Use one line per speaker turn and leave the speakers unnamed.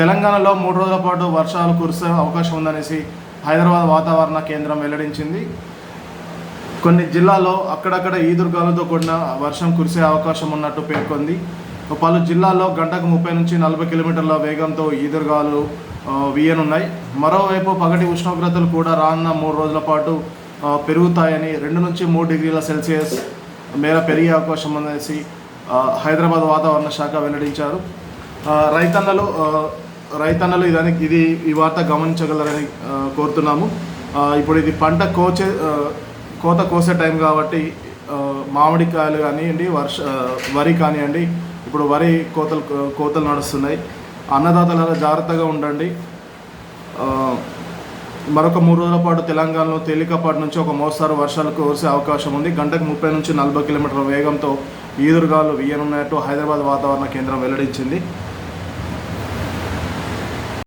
తెలంగాణలో మూడు రోజుల పాటు వర్షాలు కురిసే అవకాశం ఉందనేసి హైదరాబాద్ వాతావరణ కేంద్రం వెల్లడించింది. కొన్ని జిల్లాల్లో అక్కడక్కడ ఈదుర్గాలతో కూడిన వర్షం కురిసే అవకాశం ఉన్నట్టు పేర్కొంది. పలు జిల్లాల్లో గంటకు ముప్పై నుంచి నలభై కిలోమీటర్ల వేగంతో ఈదురుగాలు వీయనున్నాయి. మరోవైపు పగటి ఉష్ణోగ్రతలు కూడా రానున్న మూడు రోజుల పాటు పెరుగుతాయని రెండు నుంచి మూడు డిగ్రీల సెల్సియస్ మేర పెరిగే అవకాశం ఉందనేసి హైదరాబాద్ వాతావరణ శాఖ వెల్లడించారు. రైతన్నలు రైతన్నలు ఇదని ఇది ఈ వార్త గమనించగలరని కోరుతున్నాము. ఇప్పుడు ఇది పంట కోచే కోత కోసే టైం కాబట్టి మామిడికాయలు కానివ్వండి వర్ష వరి కానివ్వండి ఇప్పుడు వరి కోతలు కోతలు నడుస్తున్నాయి. అన్నదాతల జాగ్రత్తగా ఉండండి. మరొక మూడు రోజుల పాటు తెలంగాణలో తేలికపాటి నుంచి ఒక మోస్తారు వర్షాలు కురిసే అవకాశం ఉంది. గంటకు ముప్పై నుంచి నలభై కిలోమీటర్ల వేగంతో ఈదురుగాలు వీయనున్నట్టు హైదరాబాద్ వాతావరణ కేంద్రం వెల్లడించింది.